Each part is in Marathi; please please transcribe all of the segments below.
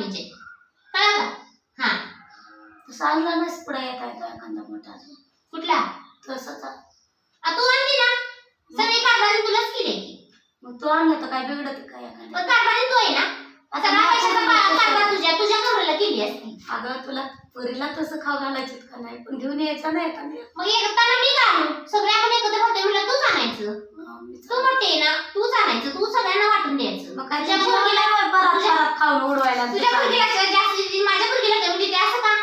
वाटणीचे कळा का हा तसा नाही मोठा कुठला? तू आणली ना? सगळी कारभारी तुलाच केले की. मग तो आणलं तर काय बिघडत काय पण कारभारी तू आहे ना? काय तुझ्या तुझ्या नवऱ्याला केली असती. अगं तुला पुरीला तसं खाऊ घालायचं का नाही? पण घेऊन यायचं नाही का नाही मग एकताना मी का सगळे आपण एकत्र खातोय म्हणलं तूच आणायचं. तू मोठे ना? तूच आणायचं. तू सगळ्यांना वाटून द्यायचं. मग तुझ्या पोरगीला जास्त देते, माझ्या देते असं का?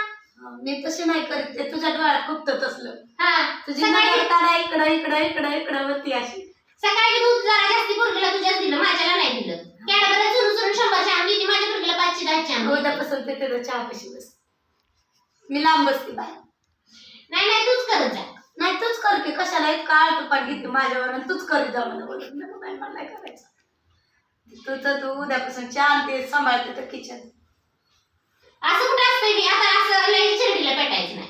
मी तशी नाही करत ते तुझ्या डोळ्यात खूप तसलं. हा तुझी सकाळी इकडं इकडं इकडं इकडं होती अशी. सकाळी दूध जरा जास्ती पोरगीला तुझ्याच दिलं माझ्याला नाही दिलं. कॅडबऱ्या चुरून चुरून आंबी माझ्या पोरगीला पाचशे दहाची आंबी उद्यापासून ते चहा कशी बस. मी लांब बसते बाहेर. नाही नाही तूच करत जा. नाही तूच कर की कशाला इतका आळतोपाट घेते माझ्यावर आणि तूच करीत जा मला बोलत नको बाई मला नाही करायचं. तू तर तू उद्यापासून आणि ते सांभाळते तर किचन असं कुठं असतंय मी? आता असं लई चिरडीला पेटायचं नाही.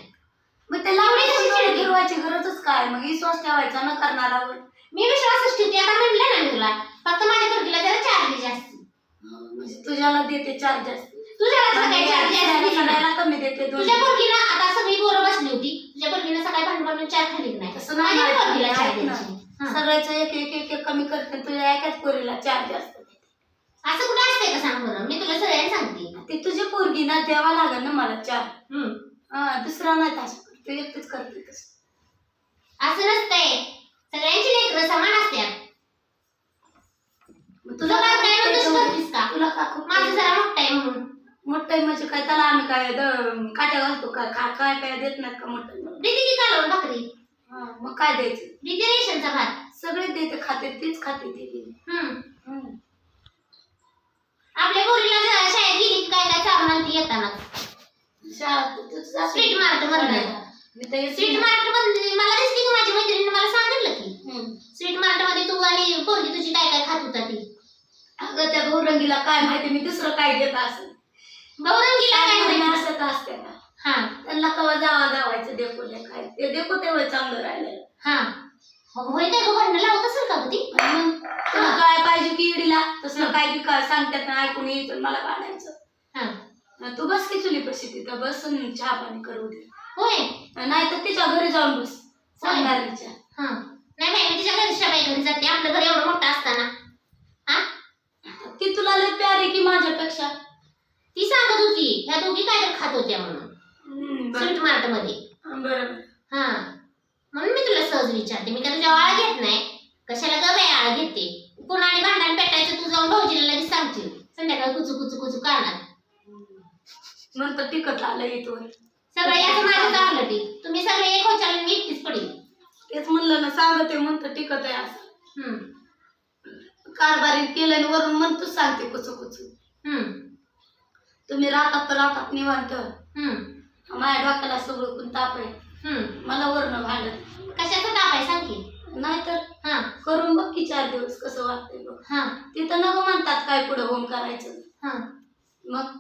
मग ते लावणी कशी चिडली? फिरवायची गरजच काय? मग विश्वास ठेवायचा न करणारावर मी विश्वासच ठेवते. आता म्हटलं ना मी तुला फक्त माझ्या पोरगीला जरा चार दे जास्ती. म्हणजे तुझ्याला देते चार जास्त. दिली ना. कमी देते दोन तुझ्या पोरगीला आता सगळी पोरं बसली होती. तुझ्या पोरगीला सकाळी भांडण भांडून चार खाली नाही. तसं नाही माझ्या पोरगीला चार. द्यायची. हा. सगळ्याचं एक एक एक एक कमी करते. तुझ्या एकाच पोरीला चार जास्त. असं कुठं असतंय का सांग बरं? मी तुला सगळ्यांना सांगते. ते तुझी पोरगी ना द्यावा लागेल ना मला चार. हम्म. हा दुसरा नाही तसं तू एकटीच करते तसं असं नसतंय. सगळ्यांची लेकरं समान असतात मग तुझं काय काय काय तसं करतीस का? तुला का खूप माझं जरा मोठं आहे म्हणून. मोठं आहे म्हणजे काय त्याला आम्ही काय द- काट्या घालतो का? खा काय काय देत नाहीत का मोठं? देते की कालवण भाकरी? हा, मग काय द्यायचं? देते रेशनचा भात. सगळे देते खाते तीच खाते ती. हम्म हम्म. आपल्या पोरीला जरा शाळेत गेली की काय काय चालून आणते येताना. स्ट्रीट मार्ट मधनं. मी तर येते. स्वीट ना. मार्टमध्ये मला दिसली की माझ्या मैत्रिणीने मला सांगितलं की. स्वीट मार्टमध्ये तू आणि पोरगी तुझी काय काय खात होता ती? अगं त्या गौरंगीला काय माहिती मी दुसरं काय देत असं बहुरंगीला काय माहिती? असत असते हा. त्यांना कवा जावा जावायचं डेपोले काय. ते तेव्हा चांगलं राहिलेलं. हा. होय काय भांडण लावत असेल का ती? मग काय पाहिजे की इडीला तसलं काय बी काय सांगतात ना ऐकून यायचं मला काढायचं. तू बस की चुली पशी तिथं बसून चहा पाणी करू दे होय. नाही तर तिच्या घरी जाऊन बस. सांगणार तिच्या हा. नाही बाई मी तिच्या घरच्या बाई घरी जाते. आपलं घर एवढं मोठं असताना. हा? ती तुला लय प्यारी की माझ्यापेक्षा? ती सांगत होती ह्या दोघी काय तर खात होत्या म्हणून. हम्म, बरं. स्वीट मार्टमध्ये बरं हा. म्हणून मी तुला सहज विचारते. मी काय तुझ्या आळ घेत नाही? कशाला ग बाई आळ घेते? आणि भांडण पेटायचं तू जाऊन भाऊजीला लगेच सांगशील. संध्याकाळी कुचू कुचू कुचू काढणार नंतर तिकट आलं इथवर. सगळे याचं माझं चांगलं ती. तुम्ही सगळे एक होचाल मी एकटीच पडेल तेच म्हणलं ना सांगते म्हणतं टिकत आहे असं. हम्म. कारभारी केलं आणि वरून म्हणतोच सांगते कुचू कुचू हम्म. तुम्ही राहतात तर राहतात निवांत. हम्म. माझ्या डोक्याला सगळं पण ताप आहे हम्म. मला वरण भांडत कशाचं ताप आहे सांग की. नाहीतर हा. करून बघ की चार दिवस कसं वाटतंय बघ. हा. तिथं नको म्हणतात काय पुढे होऊन करायचं. हा. मग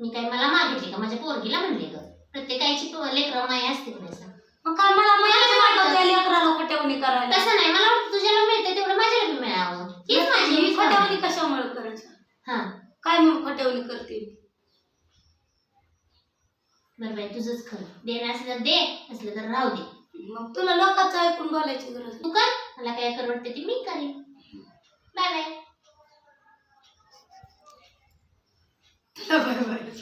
मी काय मला मागितले का? माझ्या पोरगीला म्हणले ग. प्रत्येकाची लेकरं माय असते सांग? मग काय मला माहिती वाटत. त्या लेकराला खोट्यावणी करायला? तसं नाही. मला वाटतं तुझ्याला मिळते तेवढं माझ्याला बी मिळावं. हीच माझी मी इच्छा आहे. कशामुळे करायचं? हा. काय म्हणून खोट्यावणी करते? मी? बरं बाई तुझंच खरं. देणं असलं तर दे असलं तर राहू दे. मग तुला लोकांचं ऐकून बोलायची गरज तू कर. मला काय कर वाटते ते मी करेन. Bye bye. नाही. बरोबर